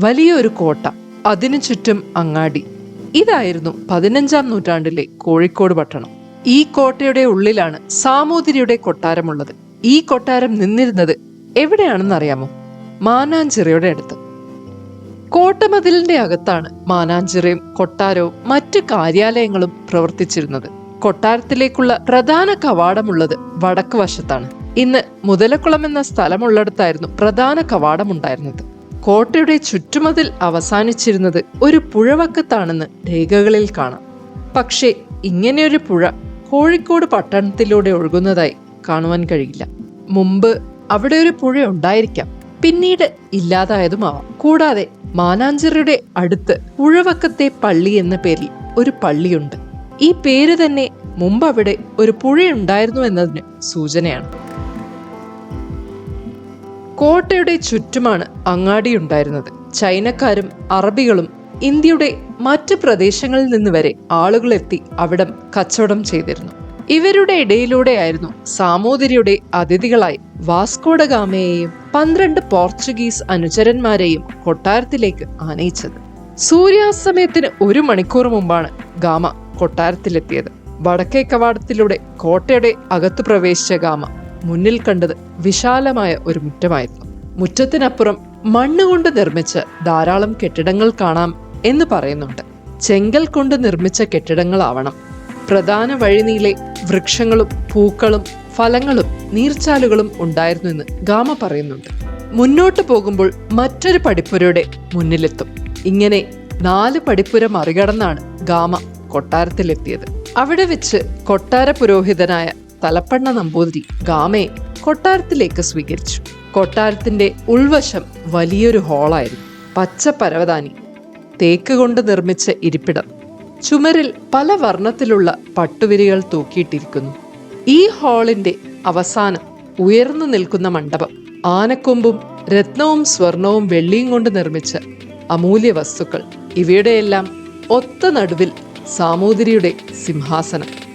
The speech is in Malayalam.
വലിയൊരു കോട്ട അതിനു ചുറ്റും അങ്ങാടി. ഇതായിരുന്നു പതിനഞ്ചാം നൂറ്റാണ്ടിലെ കോഴിക്കോട് പട്ടണം. ഈ കോട്ടയുടെ ഉള്ളിലാണ് സാമൂതിരിയുടെ കൊട്ടാരമുള്ളത്. ഈ കൊട്ടാരം നിന്നിരുന്നത് എവിടെയാണെന്ന് അറിയാമോ മാനാഞ്ചിറയുടെ അടുത്ത്. കോട്ടമതിലിന്റെ അകത്താണ് മാനാഞ്ചിറയും കൊട്ടാരവും മറ്റ് കാര്യാലയങ്ങളും പ്രവർത്തിച്ചിരുന്നത്. കൊട്ടാരത്തിലേക്കുള്ള പ്രധാന കവാടമുള്ളത് വടക്ക് വശത്താണ് ഇന്ന് മുതലക്കുളം എന്ന സ്ഥലമുള്ളിടത്തായിരുന്നു പ്രധാന കവാടമുണ്ടായിരുന്നത്. കോട്ടയുടെ ചുറ്റുമതിൽ അവസാനിച്ചിരുന്നത് ഒരു പുഴവക്കത്താണെന്ന് രേഖകളിൽ കാണാം. പക്ഷേ ഇങ്ങനെയൊരു പുഴ കോഴിക്കോട് പട്ടണത്തിലൂടെ ഒഴുകുന്നതായി കാണുവാൻ കഴിയില്ല. മുമ്പ് അവിടെ ഒരു പുഴ ഉണ്ടായിരിക്കാം. പിന്നീട് ഇല്ലാതായതുമാവാം. കൂടാതെ മാനാഞ്ചിറയുടെ അടുത്ത് പുഴവക്കത്തെ പള്ളി എന്ന പേരിൽ ഒരു പള്ളിയുണ്ട്. ഈ പേര് തന്നെ മുമ്പ് അവിടെ ഒരു പുഴയുണ്ടായിരുന്നു എന്നതിന് സൂചനയാണ്. കോട്ടയുടെ ചുറ്റുമാണ് അങ്ങാടി ഉണ്ടായിരുന്നത് ചൈനക്കാരും അറബികളും ഇന്ത്യയുടെ മറ്റ് പ്രദേശങ്ങളിൽ നിന്ന് വരെ ആളുകളെത്തി അവിടം കച്ചവടം ചെയ്തിരുന്നു. ഇവരുടെ ഇടയിലൂടെയായിരുന്നു സാമൂതിരിയുടെ അതിഥികളായി വാസ്കോഡഗാമയെയും പന്ത്രണ്ട് പോർച്ചുഗീസ് അനുചരന്മാരെയും കൊട്ടാരത്തിലേക്ക് ആനയിച്ചത്. സൂര്യാസ്തമയത്തിന് ഒരു മണിക്കൂർ മുമ്പാണ് ഗാമ കൊട്ടാരത്തിലെത്തിയത്. വടക്കേ കവാടത്തിലൂടെ കോട്ടയുടെ അകത്തു പ്രവേശിച്ച ഗാമ മുന്നിൽ കണ്ടത് വിശാലമായ ഒരു മുറ്റമായിരുന്നു. മുറ്റത്തിനപ്പുറം മണ്ണുകൊണ്ട് നിർമ്മിച്ച ധാരാളം കെട്ടിടങ്ങൾ കാണാം എന്ന് പറയുന്നുണ്ട്. ചെങ്കൽ കൊണ്ട് നിർമ്മിച്ച കെട്ടിടങ്ങളാവണം. പ്രധാന വഴിനീളെ വൃക്ഷങ്ങളും പൂക്കളും ഫലങ്ങളും നീർച്ചാലുകളും ഉണ്ടായിരുന്നു എന്ന് ഗാമ പറയുന്നുണ്ട്. മുന്നോട്ട് പോകുമ്പോൾ മറ്റൊരു പടിപ്പുരയുടെ മുന്നിലെത്തും. ഇങ്ങനെ നാല് പടിപ്പുര മറികടന്നാണ് ഗാമ കൊട്ടാരത്തിലെത്തിയത്. അവിടെ വെച്ച് കൊട്ടാര പുരോഹിതനായ തലപ്പണ്ണ നമ്പൂതിരി ഗാമയെ കൊട്ടാരത്തിലേക്ക് സ്വീകരിച്ചു. കൊട്ടാരത്തിന്റെ ഉൾവശം വലിയൊരു ഹാളായിരുന്നു. പച്ച പരവതാനി തേക്ക് കൊണ്ട് നിർമ്മിച്ച ഇരിപ്പിടം. ചുമരിൽ പല വർണത്തിലുള്ള പട്ടുവിരികൾ തൂക്കിയിട്ടിരിക്കുന്നു. ഈ ഹാളിന്റെ അവസാനം ഉയർന്നു നിൽക്കുന്ന മണ്ഡപം ആനക്കൊമ്പും രത്നവും സ്വർണവും വെള്ളിയും കൊണ്ട് നിർമ്മിച്ച അമൂല്യ വസ്തുക്കൾ. ഇവയുടെയെല്ലാം ഒത്ത നടുവിൽ സാമൂതിരിയുടെ സിംഹാസനം.